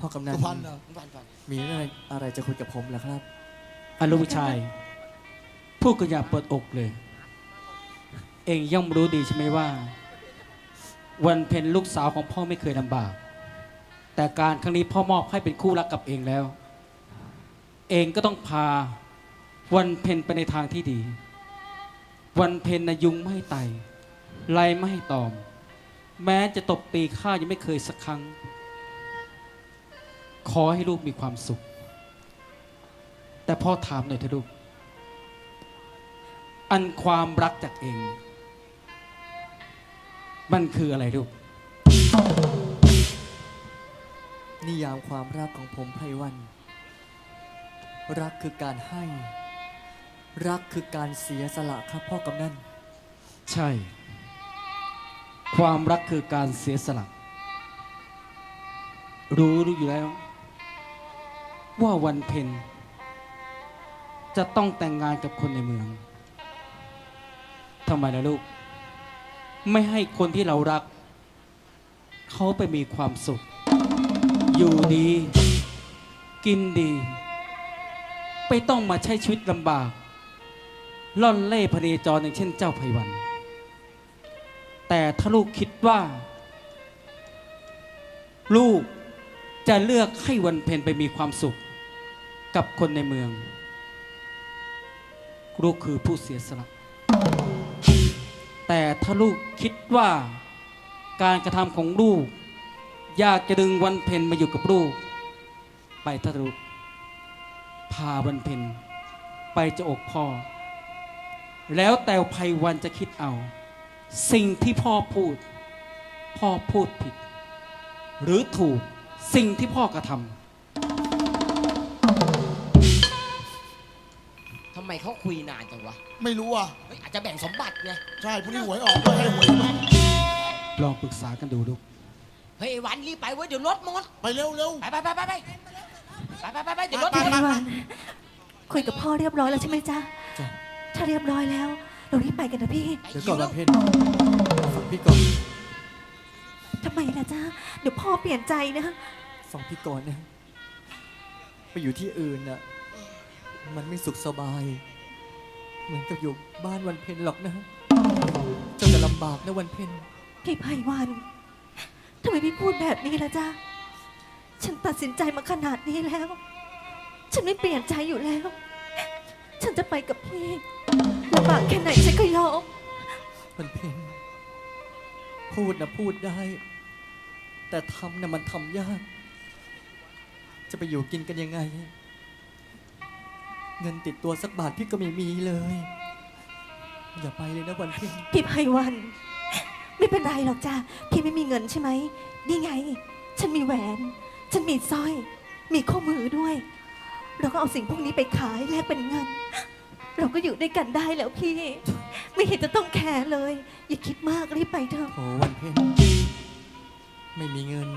พ่อกำนันสุพรรณเหรอฟันฟันมีเรื่องอะไรอะไรจะคุยกับผมเหรอครับอลูกชายพูดกันอย่าเปิดอกเลย เองย่อมรู้ดีใช่ไหมว่า วันเพ็ญลูกสาวของพ่อไม่เคยลำบาก แต่การครั้งนี้พ่อมอบให้เป็นคู่รักกับเองแล้ว เองก็ต้องพาวันเพ็ญไปในทางที่ดี วันเพ็ญนะยุงไม่ให้ไต่ไล่ไม่ให้ตอม แม้จะตบตีข้ายังไม่เคยสักครั้ง ขอให้ลูกมีความสุข แต่พ่อถามหน่อยเถอะลูก อันความรักจากเอง มันคืออะไรลูก นิยามความรักของผมไพรวัน รักคือการให้ รักคือการเสียสละครับพ่อกำนันใช่ ความรักคือการเสียสละ รู้รู้อยู่แล้ว ว่าวันเพ็ญจะต้องแต่งงานกับคนในเมืองทำไมล่ะลูก ไม่ให้คนที่เรารัก เขาไปมีความสุข อยู่ดี กินดีไม่ต้องมาใช้ชีวิตลำบาก ล่อนเล่พเนจรอย่างเช่นเจ้าไพวัน แต่ถ้าลูกคิดว่า ลูกจะเลือกให้วันเพ็ญไปมีความสุข กับคนในเมือง ลูกคือผู้เสียสละ แต่ถ้าลูกคิดว่าการกระทำของลูก อยากจะดึงวันเพ็ญมาอยู่กับลูก ไปถ้าลูกพาวันเพ็ญไปจะอกพ่อ แล้วแต่ไพวันจะคิดเอา สิ่งที่พ่อพูด พ่อพูดผิด หรือถูกสิ่งที่พ่อกระทำ ไมเขาคุยนานจังวะไม่รู้อะ เฮ้ยอาจจะแบ่งสมบัติไงใช่พรุ่งนี้หวยออกก็ให้หวยมาลองปรึกษากันดูลูก เฮ้ยไอ้วันรีบไปเว้ยเดี๋ยวรถหมดไปเร็วเร็วไปไปไปไปไปไปไปไปไปเดี๋ยวรถไปหมไปดไปวันคุยกับพ่อเรียบร้อยแล้วใช่ไหมจ๊ะจ้ะ ถ้าเรียบร้อยแล้ว เรารีบไปกันนะพี่เดี๋ยวก่อนวันเพ็ญฟังพี่ก่อนทำไมล่ะจ๊ะเดี๋ยวพ่อเปลี่ยนใจนะ ฟังพี่ก่อนนะ ไปอยู่ที่อื่นน่ะ มันไม่สุขสบาย เหมือนกับอยู่บ้านวันเพ็ญหรอกนะ เจ้าจะลำบากนะวันเพ็ญพี่ไพวันทำไมพี่พูดแบบนี้ล่ะจ๊ะ ฉันตัดสินใจมาขนาดนี้แล้ว ฉันไม่เปลี่ยนใจอยู่แล้ว ฉันจะไปกับพี่ลำบากแค่ไหนฉันก็ยอมวันเพ็ญพูดนะพูดได้ แต่ทำนะมันทำยาก จะไปอยู่กินกันยังไง เงินติดตัวสักบาทพี่ก็ไม่มีเลย อย่าไปเลยนะวันเพ็ญพี่ไพวัน ไม่เป็นไรหรอกจ้ะพี่ไม่มีเงินใช่ไหมนี่ไง ฉันมีแหวน ฉันมีสร้อย มีข้อมือด้วย เราก็เอาสิ่งพวกนี้ไปขายแลกเป็นเงิน เราก็อยู่ด้วยกันได้แล้วพี่ ไม่เห็นจะต้องแคร์เลย อย่าคิดมากรีบไปเถอะโอ้วันเพ็ญไม่มีเงิน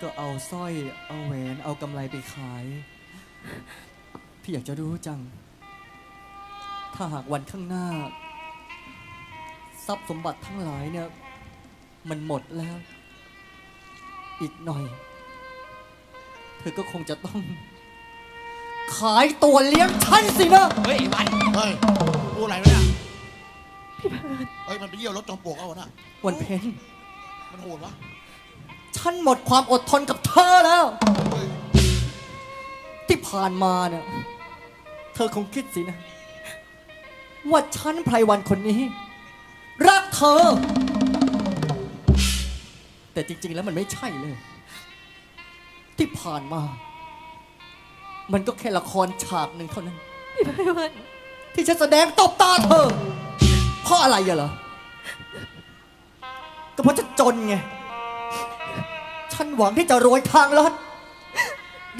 ก็เอาสร้อย เอาแหวน เอากำไรไปขาย พี่อยากจะรู้จัง ถ้าหากวันข้างหน้า ทรัพย์สมบัติทั้งหลายเนี่ย มันหมดแล้ว อีกหน่อย เธอก็คงจะต้อง ขายตัวเลี้ยงฉันสินะเฮ้ยไอ้วันเฮ้ยพูดอะไรวะเนี่ยพี่เพิร์นเฮ้ย มันไปเยี่ยวรถจอมปลวกเอาวะน่ะวันเพ็ญมันโหดวะ ฉันหมดความอดทนกับเธอแล้ว เฮ้ย ที่ผ่านมาเนี่ยเธอคงคิดสินะ ว่าฉันไพรวันคนนี้ รักเธอ แต่จริง ๆ แล้วมันไม่ใช่เลย ที่ผ่านมา มันก็แค่ละครฉากหนึ่งเท่านั้น พี่ไพวัน ที่ฉันแสดงตบตาเธอ เพราะอะไรอะเหรอ ก็เพราะฉันจนไง ฉันหวังที่จะโรยทางลัด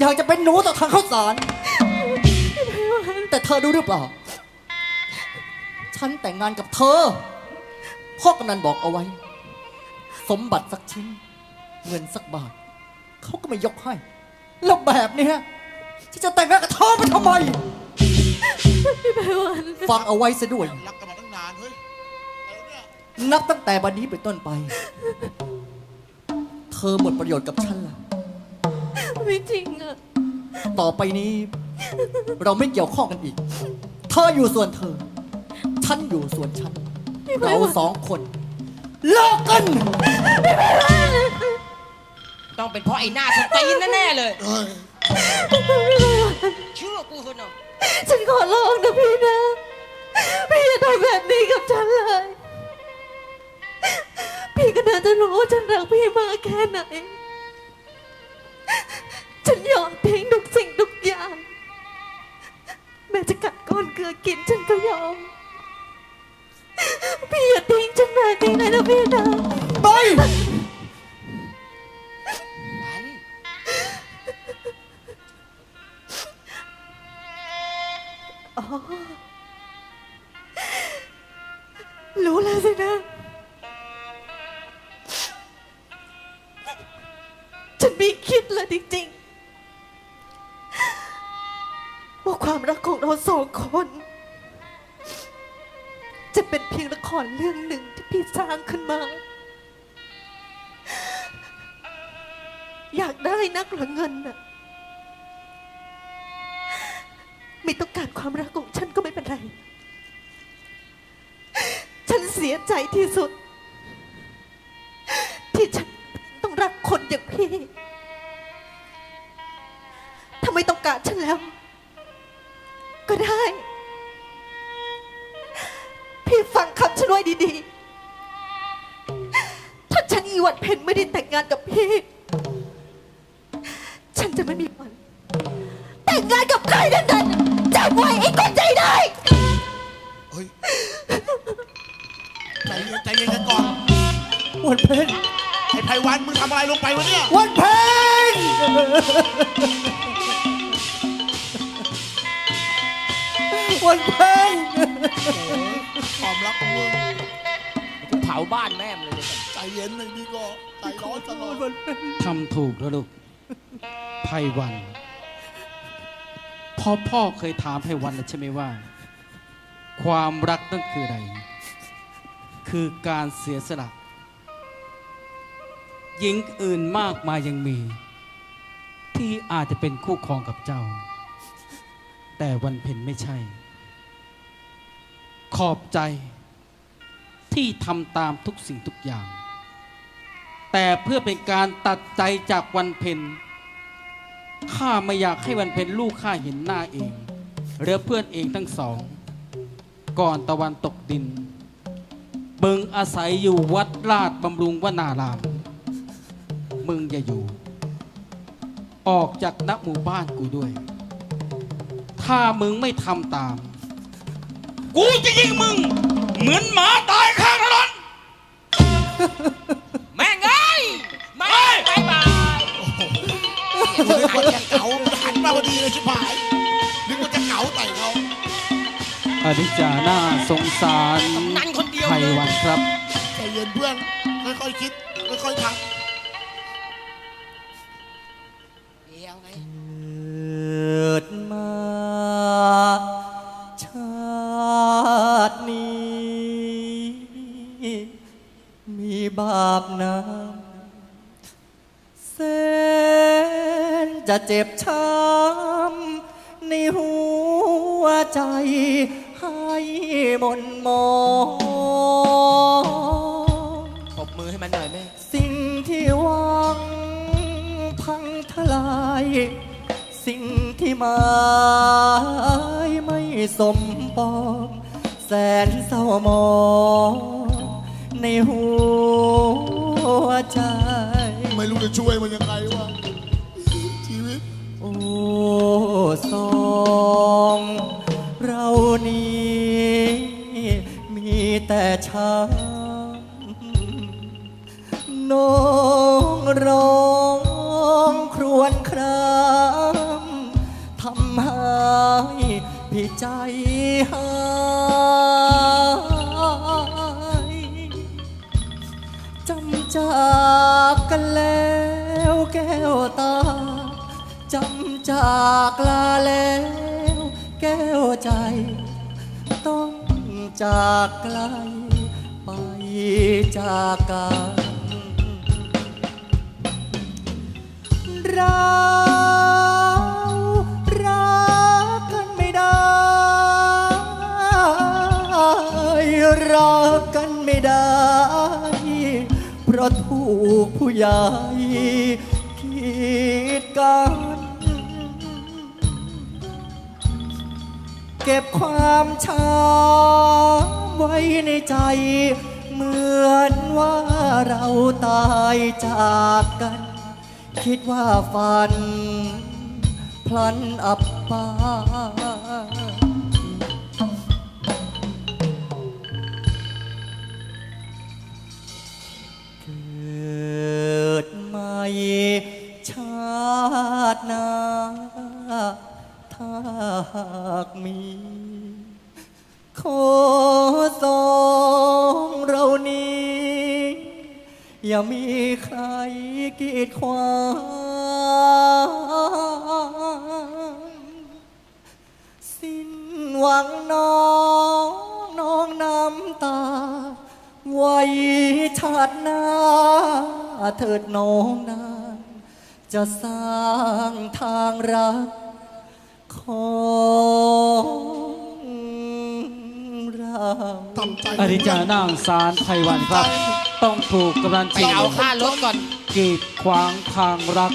อยากจะเป็นหนูต่อทางข้าวสาร แต่เธอรู้หรือเปล่า ฉันแต่งงานกับเธอ พ่อกำนันบอกเอาไว้ สมบัติสักชิ้น เงินสักบาท เขาก็ไม่ยกให้ แล้วแบบเนี้ยฉันจะแต่งงานกับเธอไปทำไม พี่ไพวันฟังเอาไว้ซะด้วย รักกันมาตั้งนานเฮ้ยอะไรเนี่ย นับตั้งแต่บัดนี้เป็นต้นไป เธอหมดประโยชน์กับฉันล่ะ ไม่จริงอะต่อไปนี้ เราไม่เกี่ยวข้องกันอีก เธออยู่ส่วนเธอ ฉันอยู่ส่วนฉันเราสองคนเลิกกัน ต้องเป็นเพราะไอ้หน้าสตีนแน่ๆเลยเอ้ยเชื่อกูเถอะนะฉันขอร้องนะพี่นะ พี่อย่าทำแบบนี้กับฉันเลย พี่ก็น่าจะรู้ว่าฉันรักพี่มากแค่ไหนฉัน ก้อนเกลือกินฉันก็ยอม พี่อย่าทิ้งฉันแบบนี้เลยนะพี่นะไปวันอ๋อ จะเป็นเพียงละครเรื่องหนึ่งที่พี่สร้างขึ้นมา อยากได้นักหรือเงินน่ะไม่ต้องการความรักของฉันก็ไม่เป็นไร ฉันเสียใจที่สุด ที่ฉันต้องรักคนอย่างพี่ถ้าไม่ต้องการฉันแล้ว ก็ได้ ฟังคำฉันไว้ดีๆ ถ้าฉันอีวันเพ็ญไม่ได้แต่งงานกับพี่ ฉันจะไม่มีวัน แต่งงานกับใครทั้งนั้นจำไว้ไอ้คนใจได้เฮ้ยใจเย็นใจเย็นกันก่อนวันเพ็ญไอ้ไพวันมึงทำอะไรลงไปวะเนี่ยวันเพ็ญวันเพ็ญ ความรักของมึงกูเผาบ้านแม่มเลยเดี๋ยวก่อนใจเย็นหน่อยดีก็ใจร้อนตลอดวันเพ็ญทำถูกแล้วลูกไพวันพ่อพ่อเคยถามไพวันแล้วใช่ไหมว่า ความรักนั่นคืออะไร คือการเสียสละหญิงอื่นมากมายยังมี ที่อาจจะเป็นคู่ครองกับเจ้า แต่วันเพ็ญไม่ใช่ข อบใจที่ทำตามทุกสิ่งทุกอย่าง แต่เพื่อเป็นการตัดใจจากวันเพ็ญข้าไม่อยากให้วันเพ็ญลูกข้าเห็นหน้าเองหรือเพื่อนเองทั้งสอง ก่อนตะวันตกดิน มึงอาศัยอยู่วัดราชบำรุงวนาราม มึงอย่าอยู่ ออกจากนักหมู่บ้านกูด้วย ถ้ามึงไม่ทำตาม กูจะยิงมึง เหมือนหมาตายข้างถนนแม่งเอ้ยไม่บายบายนึกว่าจะเก๋าหันมาพอดีเลยชิบหายนึกว่าจะเก๋าใส่เขาอนิจจาหน้าสงสารนั่นคนเดียวไพเลยวันครับ ใจเย็นเพื่อนค่อยๆคิดค่อยๆทเดี๋ยวไง เกิดมา บาปน้ำแสนจะเจ็บช้ำในหัวใจให้มนมองปบมือให้มันหน่อยแม่ สิ่งที่หวังพังทลาย สิ่งที่หมายไม่สมปอง แสนเศร้ามอง ในหัวใจ ไม่รู้จะช่วยมันยังไงวะชีวิต โอ้สองเรานี้มีแต่ช้ำน้องร้องครวญครามทำให้พี่ใจหาย จากกันแล้วแก้วตาจำจากลาแล้ว แก้วใจ ต้องจากไกลไปจากกันรัก เราถูกผู้ใหญ่กีดกันเก็บความช้ำไว้ในใจ เหมือนว่าเราตายจากกัน คิดว่าฝัน พลันอับปางาหากมี ขอสองเรานี้ อย่ามีใครกีดขวางสิ้นหวังน้องน้องน้ำตา ไว้ชาติหน้า เถิดน้องนานจะสร้างทางรัก ของเราทำใจอริจานางสารไพวันครับ ต้องถูกกำลังไปจิตเอาค่ารถก่อน กีดขวางทางรัก